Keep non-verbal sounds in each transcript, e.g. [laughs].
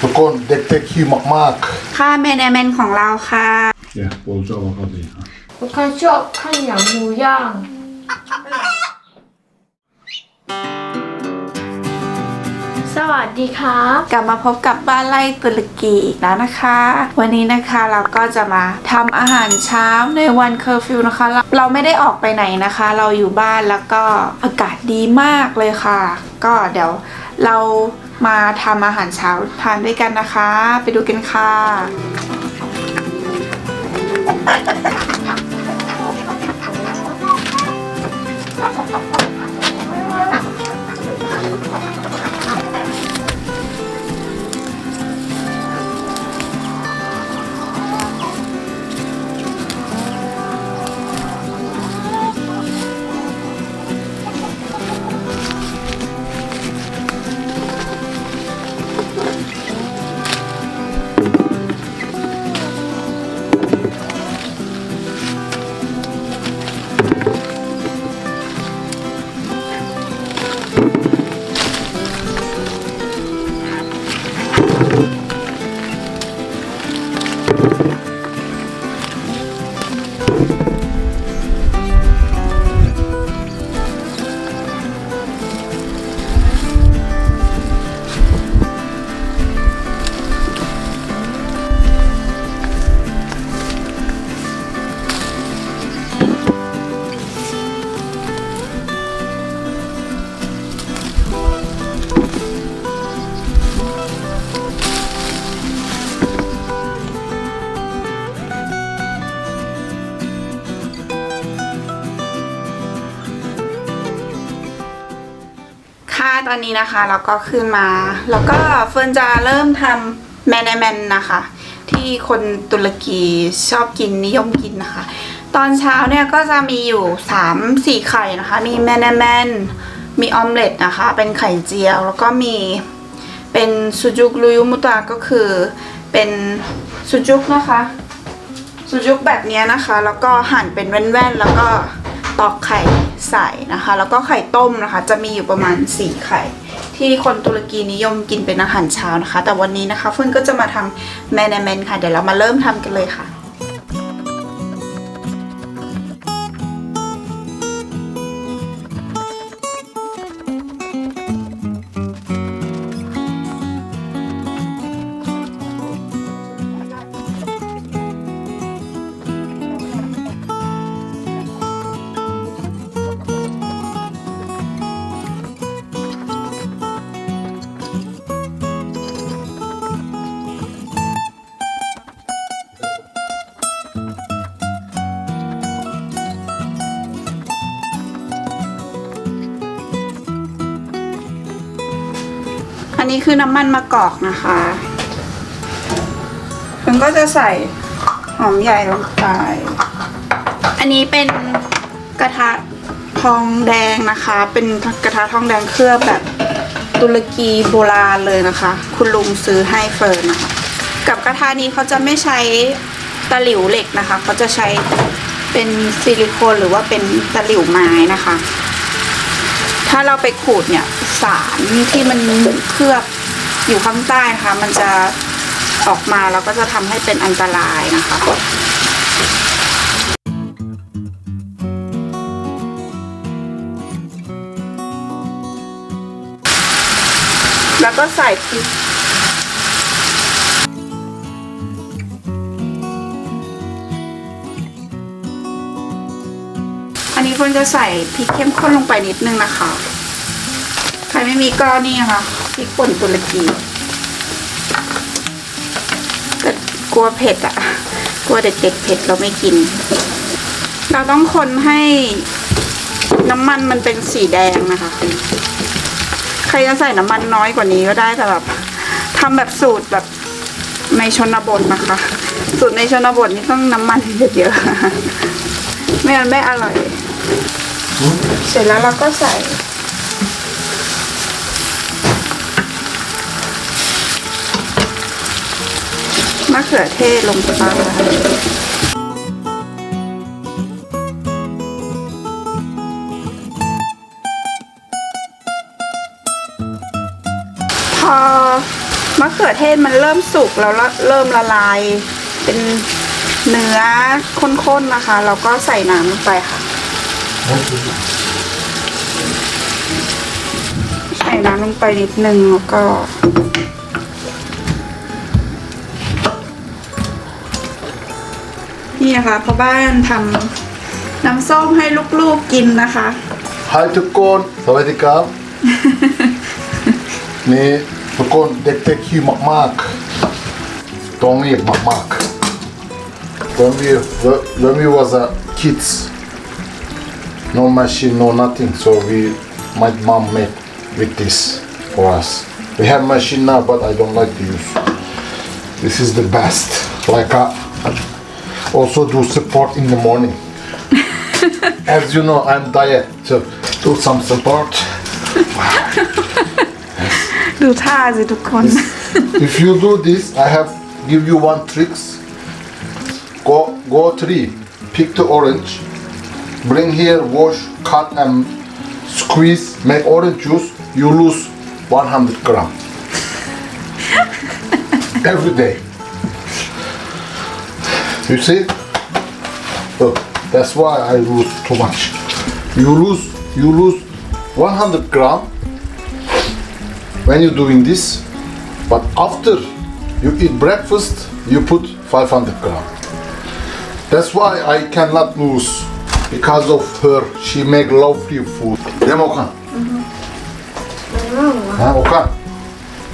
ทุกคนเด็กๆหิวมาก ค่าเมนเมนของเราค่ะ ๆ Yeah, we'll drop off of here. 我看ชอบ看羊模样。สวัสดีครับ กลับมาพบกับบ้านไร่ตุรกีอีกแล้วนะคะ วันนี้นะคะเราก็จะมาทำอาหารเช้าในวันเคอร์ฟิวนะคะเราเราไม่ได้ออกไปไหนนะคะ เราอยู่บ้านแล้วก็อากาศดีมากเลยค่ะ ก็เดี๋ยวเรา มาทำอาหารเช้าทานด้วยกันนะคะ ไปดูกันค่ะ อนนี้นะคะเราก็ขึ้นมา แล้วก็เฟิร์นจะเริ่มทำแมนแมนนะคะ ที่คนตุรกีชอบกินนิยมกินนะคะ ตอนเช้าเนี่ยก็จะมีอยู่ 3 4 ไข่นะคะ มีแมนแมนมีออมเล็ตนะคะ เป็นไข่เจียวแล้วก็มีเป็นซูจุกลุยุมุตะก็คือเป็นซูจุกนะคะซูจุกแบบนี้นะคะ แล้วก็หั่นเป็นแว่นๆแล้วก็ตอกไข่ ใส่นะคะ แล้วก็ไข่ต้มนะคะ จะมีอยู่ประมาณ 4 ไข่ ที่คนตุรกีนิยมกินเป็นอาหารเช้านะคะ แต่วันนี้นะคะเฟื่อนก็จะมาทำแมนแมนค่ะ เดี๋ยวเรามาเริ่มทำกันเลยค่ะ คือน้ำมันมะกอกนะคะมันก็จะใส่หอมใหญ่ลงไป อันนี้เป็นกระทะทองแดงนะคะ เป็นกระทะทองแดงเคลือบแบบตุรกีโบราณเลยนะคะ คุณลุงซื้อให้เฟิร์นนะคะ กับกระทะนี้เขาจะไม่ใช้ตะหลิวเหล็กนะคะ เขาจะใช้เป็นซิลิโคนหรือว่าเป็นตะหลิวไม้นะคะ ถ้าเราไปขูดเนี่ยสารที่มันเคลือบ อยู่ข้างใต้นะคะมันจะออกมาแล้วก็จะทำให้เป็นอันตรายนะคะแล้วก็ใส่พริกอันนี้เฟิร์นจะใส่พริกเข้มข้นลงไปนิดนึงนะคะ ใครไม่มีก็นี่ค่ะ ริกป่นตุรกีแต่กลัวเผ็ดอะกลัวเด็กๆเผ็ดเราไม่กิน เราต้องคนให้น้ำมันมันเป็นสีแดงนะคะ ใครจะใส่น้ำมันน้อยกว่านี้ก็ได้แต่แบบทำแบบสูตรแบบในชนบทนะคะ สูตรในชนบทนี่ต้องน้ำมันเยอะๆไม่งั้นไม่อร่อย เสร็จแล้วเราก็ใส่ะเขือเทศลงไปพอมะเขือเทศมันเริ่มสุกแล้วเริ่มละลาย เป็นเนื้อข้นๆนะคะ เราก็ใส่น้ำลงไปค่ะ ใส่น้ำลงไปนิดนึงแล้วก็ นี่นะคะพ่อบ้านทำน้ำส้มให้ลูกๆกินนะคะไฮทุกคนสวัสดีครับ นี่ทุกคนเด็กๆหิวมากๆต้องรีบมากๆ when we when we was a kids no machine no nothing so we my mom made with this for us we have machine now but I don't like to use this is the best like I also do support in the morning [laughs] as you know I'm diet so do some support ดูท่าสิทุกคน if you do this, I have give you one tricks. Go go three, pick the orange, bring here, wash, cut and squeeze, make orange juice. You lose 100 gram every [laughs] day. You see? Oh, that's why I lose too much. You lose you lose 100 gram when you're doing this but after you eat breakfast you put 500 gram. That's why i cannot lose because of her. She make lovely food. Dem okan ha mm-hmm. okan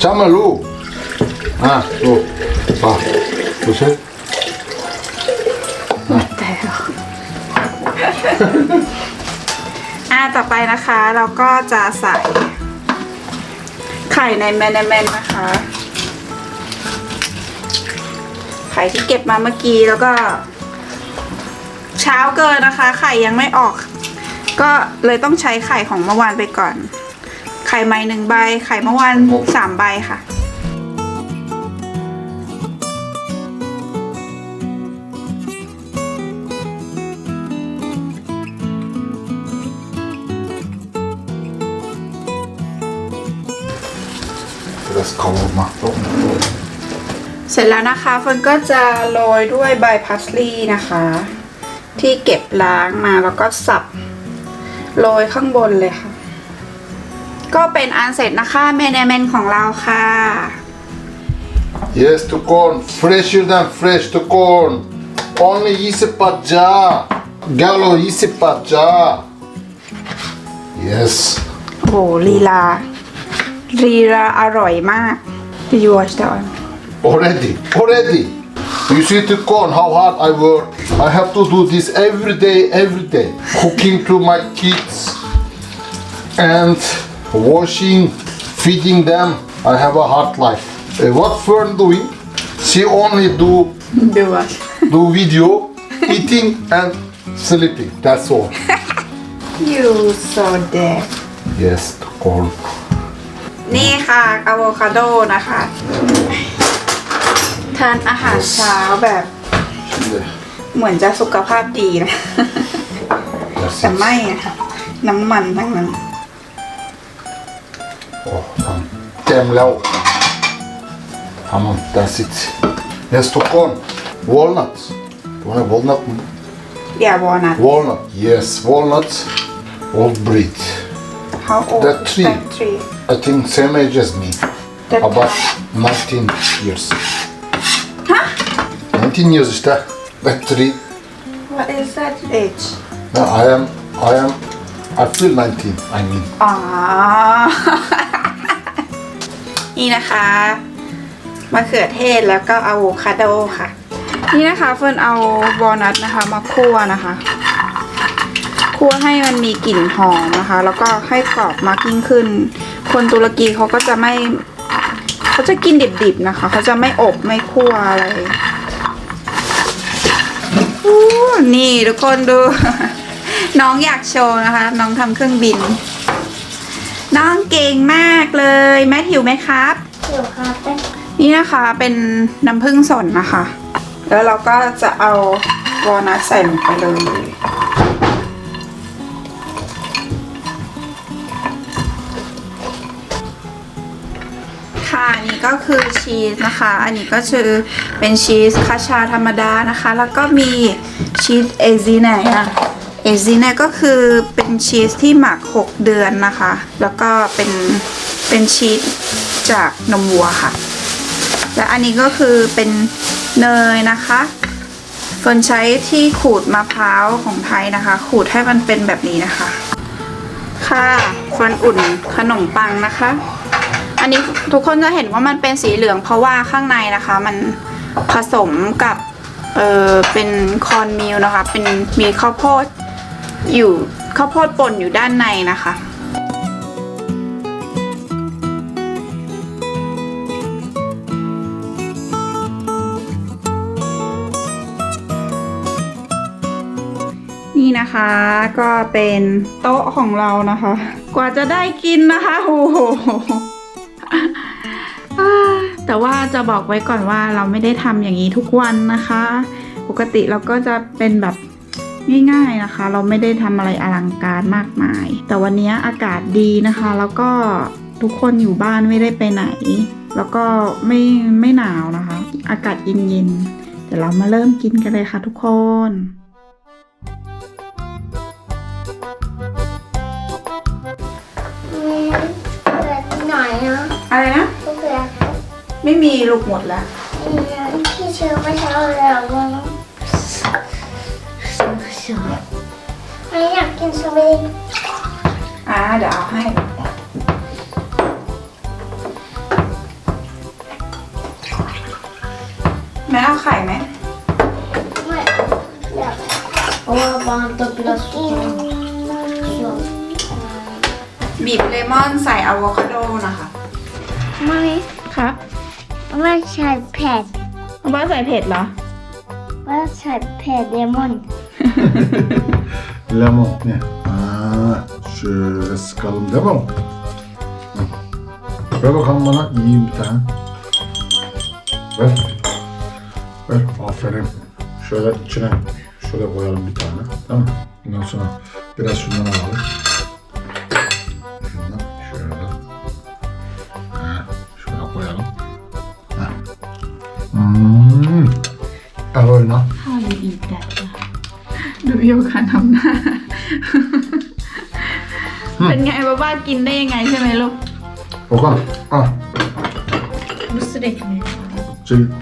chama lu. Ha lu ba bu şey อ่าต่อไปนะคะเราก็จะใส่ไข่ในแมนแมนนะคะ ไข่ที่เก็บมาเมื่อกี้แล้วก็ เช้าเกินนะคะ ไข่ยังไม่ออก ก็เลยต้องใช้ไข่ของเมื่อวานไปก่อน ไข่ใหม่หนึ่งใบ ไข่เมื่อวานสามใบค่ะ biraz kavurma เสร็จแล้วนะคะเฟิร์นก็จะโรยด้วยใบพัสลีย์นะคะ ที่เก็บล้างมาแล้วก็สับโรยข้างบนเลยค่ะ ก็เป็นอันเสร็จนะคะเมนเมนของเราค่ะ yes ทุกคน fresher than fresh ทุกคน only 20บาทจ้าแก้วละ20บาทจ้า yes โอ้โหลีลา ลีลาอร่อยมาก Did you watch that one Already, already. You see to con how hard I work. I have to do this every day, every day. Cooking to my kids and washing, feeding them. I have a hard life. Uh, what Fern doing? She only do Do what do video, eating and sleeping. That's all. [laughs] You so dead Yes, to con. นี่ค่ะอะโวคาโดนะคะ ทานอาหารเช้าแบบ เหมือนจะสุขภาพดีนะ That's แต่ it. ไม่อะค่ะ น้ำมันทั้งนั้น Oh, tamam. Demlev. Tamam, that's it. Yes, to con. Walnut. You want a walnut? อย่าวอนัท Walnut, yes, walnut, old breed. How old That tree. That tree I think same age as me, That about 19 years. 19 years işte. That tree. What is that age No, I am, I am, I feel 19, I mean. อ๋อ นี่นะคะมะเขือเทศแล้วก็อะโวคาโดค่ะ นี่นะคะเฟิร์นเอาวอลนัทนะคะ มาคั่วนะคะ คั่วให้มันมีกลิ่นหอมนะคะ แล้วก็ให้กรอบมากยิ่งขึ้น คนตุรกีเขาก็จะไม่เขาจะกินดิบๆนะคะ เขาจะไม่อบไม่คั่วอะไรนี่ทุกคนดู น้องอยากโชว์นะคะ น้องทำเครื่องบิน น้องเก่งมากเลย แม่หิวไหมครับเดี๋ยวครับเป็นนี่นะคะเป็นน้ำผึ้งสนนะคะ แล้วเราก็จะเอาวอลนัทใส่ลงไปเลย ก็คือชีสนะคะ อันนี้ก็คือเป็นชีสคาชาธรรมดานะคะ แล้วก็มีชีสเอซิเน่ะเอซิเน่ก็คือเป็นชีสที่หมัก 6 เดือนนะคะ แล้วก็เป็นเป็นชีสจากนมวัวค่ะ และอันนี้ก็คือเป็นเนยนะคะเฟิร์นใช้ที่ขูดมะพร้าวของไทยนะคะ ขูดให้มันเป็นแบบนี้นะคะ ค่ะเฟิร์นอุ่นขนมปังนะคะ อันนี้ทุกคนจะเห็นว่ามันเป็นสีเหลืองเพราะว่าข้างในนะคะ มันผสมกับเออเป็นคอนมิลนะคะ เป็นมีข้าวโพดอยู่ข้าวโพดป่นอยู่ด้านในนะคะนี่นะคะก็เป็นโต๊ะของเรานะคะ กว่าจะได้กินนะคะโอ้โห แต่ว่าจะบอกไว้ก่อนว่าเราไม่ได้ทำอย่างนี้ทุกวันนะคะ ปกติเราก็จะเป็นแบบง่ายๆนะคะ เราไม่ได้ทำอะไรอลังการมากมาย แต่วันนี้อากาศดีนะคะ แล้วก็ทุกคนอยู่บ้านไม่ได้ไปไหน แล้วก็ไม่ไม่หนาวนะคะ อากาศเย็นๆเดี๋ยวเรามาเริ่มกินกันเลยค่ะทุกคนมีเกิดหน่อยนะอะไรนะก็เกิด ไม่มีลูกหมดแล้วที่เชื่อไม่เช้าแล้วว่าไม่อยากกินสวีทอ่าเดี๋ยวเอาให้แม่เอาไข่ไหมไม่อยากเพราะว่าบางตัวกระสุนบีบเลมอนใส่อะโวคาโดนะคะไม่ครับ ไม่ใช่แผ่น เอาบ้าใส่เผ็ดเหรอ ไม่ใช่แผ่นเลมอน Lemon [laughs] ne? Aa, şöyle sıkalım değil mi? Hı. Ver bakalım bana yiyeyim bir tane. Ver. Ver. Aferin. Şöyle içine şöyle koyalım bir tane. Tamam mı? Bundan sonra biraz şundan alalım. Eroyna. ข้าวอยู่อีกแต่ดูโยคะทำหน้าเป็นไงบ้าบ้ากินได้ยังไงใช่ไหมลูก Bakalım. Al. รู้สึกเด็กไหม Çek. อ่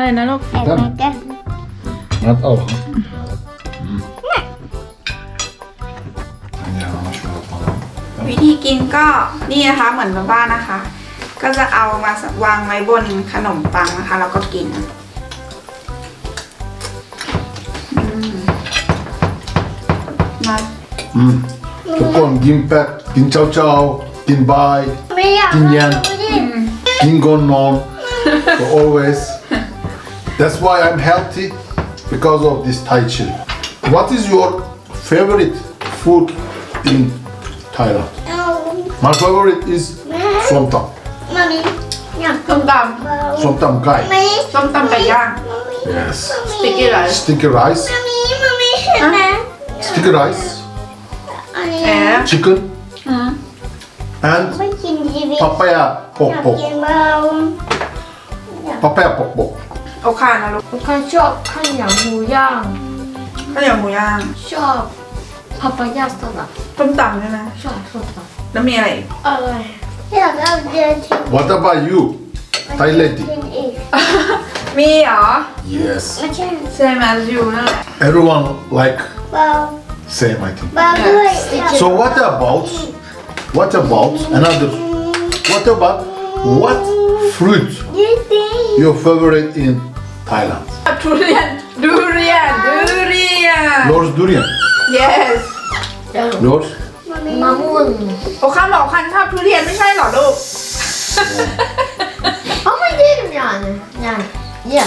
ไรนะลูกเองนะก็ Evet al bakalım. Hmm. Ya şöyle yapalım. วิธีกินก็นี่นะคะเหมือนบ้าบ้านะคะ ก็จะเอามาวางไว้บนขนมปังนะคะ แล้วก็กิน มา Mm. Tukon, gimpek, din chow chow, din bai, ไม่อยากกินยังดูดิ din gon non. so always. That's why I'm healthy because of this Tai Chi. What is your favorite food in Thailand? เอา My favorite is somtam. มามีอยากส้มตเบา Somtam gai. ไม่ำส้มตำไก่ย่าง Yes. สติกกี้ไรซ์ Sticky rice. Sticky rice. อันนี้แอบ Chicken. อืม And ไม่กินชีวิต papaya อยาก pok pok. กินเบา Papaya pok pok. เอาข่านะลูก我看ชอบข้าวเหนียวหมูย่าง ข้าวเหนียวหมูย่างชอบพาปายาสลัดส้มตำใช่ไหมชอบสลัดแล้วมีอะไรอีกอะไรอยากเอาเดินที่ What about you? Thai lady. กินอีกมีเหรอ Yes. ไม่ใช่ same as you นั่นแหละ Everyone like เบา same I think. เบาด้วยอยาก So what about what about another what about what fruit ยืดดี your favorite in Thailand? [laughs] ทุเรียนดูเรียนดูเรียน Yours durian. yes Yours? มา มะม่วง โอคันบอกคันชอบทุเรียนไม่ใช่เหรอลูก [laughs] Ama yerim yani. Yani.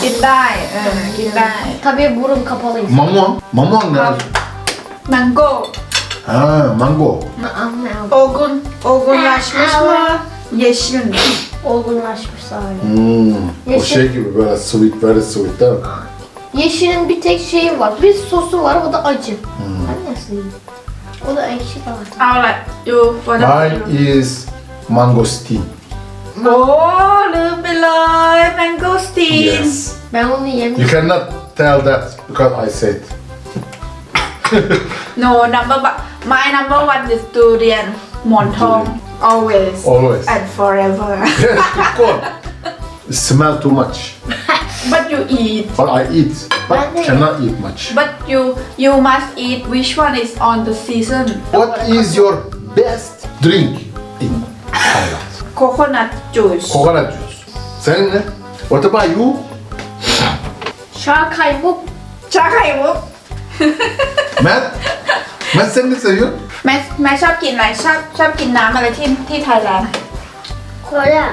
กิ Yes. นได้ เออ กินได้ Tabii burun kapalıyız. Mamon. Mamon ne? มังโก้ Ha, mango. Anne โอกุนโอกุนราชมิสมาเยชิน olgunlaşmış sahip. Hmm. O Yeşil. şey gibi böyle sweet, very sweet değil mi? Yeşilin bir tek şeyi var. Bir sosu var o da acı. Ben nasıl yiyeyim? O da ekşi zaten. เอาละอยู่ฟอร์ด Mine is mangosteen. โอ้ลืมไปเลยแมงโก้สตีน Yes. Ben onu You yemiyorum. cannot tell that because I said. no, number but my number one is durian, montong, always, Always. and forever. [laughs] Yes, of. Smell too much. [laughs] but you eat, But I eat, but Really? cannot eat much. but you you must eat. Which one is on the season? What is your best drink in Thailand? Coconut juice. Coconut juice. Senin? What about you? Şarkayı bu. ชาไข่มุก Matt? Matt sen ne seviyorsun? แม่แม่ชอบกินอะไรชอบชอบกินน้ำอะไรที่ที่ไทยแลนด์ Kola.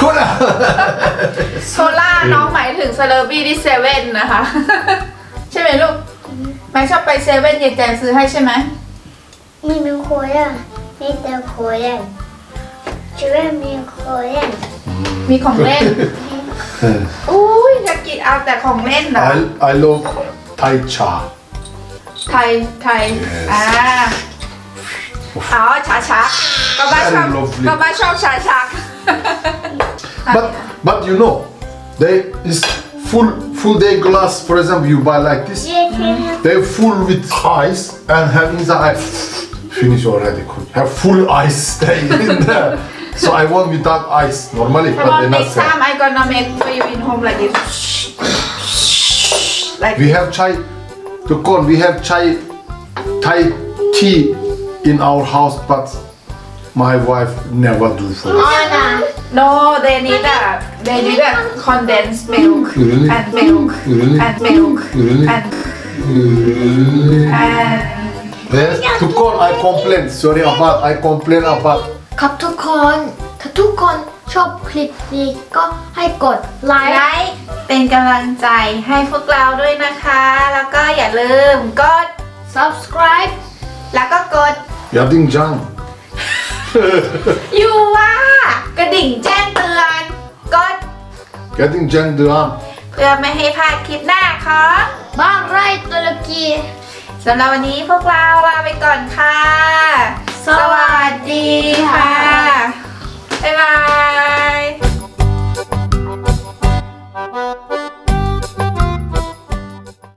Cola. โซล่าน้องหมายถึงเซเลอร์บี้ที่เซเว่นนะคะ ใช่ไหมลูกแม่ชอบไปเซเว่นเย็นแจงซื้อให้ใช่ไหม มีมีโคย่ามีแต่โคย่าช่วยมีโคย่ามีของเล่น อุ้ยจะกินเอาแต่ของเล่นเหรอ I, I love Thai cha. ไทยไทยอ่าอ๋อชาชักก็บ้าชอบ Very lovely. ก็บ้าชอบชาชัก But but you know, they is full full day glass. For example, you buy like this. เย้เย้ They full with ice and have inside finish already. cook. Have full ice [laughs] stay in there. So I want without ice normally, Come but on they not next sell. time I gonna make for you in home like this like We have chai. To con, we have chai Thai tea in our house, but my wife never do for us. Ana. no they need a they need a condensed milk Really? and milk Really? and milk Really? and and Yes, to con, I complain. Sorry about I complain about ครับทุกคน ถ้าทุกคนชอบคลิปนี้ก็ให้กดไลไลค์ค์ เป็นกำลังใจให้พวกเราด้วยนะคะ แล้วก็อย่าลืมกด subscribe แล้วก็กด ยับดิ้งจัง อยู่ว่ากระดิ่งแจ้งเตือน กดกระดิ่งแจ้งเดือนเพื่อไม่ให้พลาดคลิปหน้าของบ้างไร่ตุรกีสำหรับวันนี้พวกเราลาไปก่อนค่ะ สวัสดีค่ะ บ๊ายบาย Música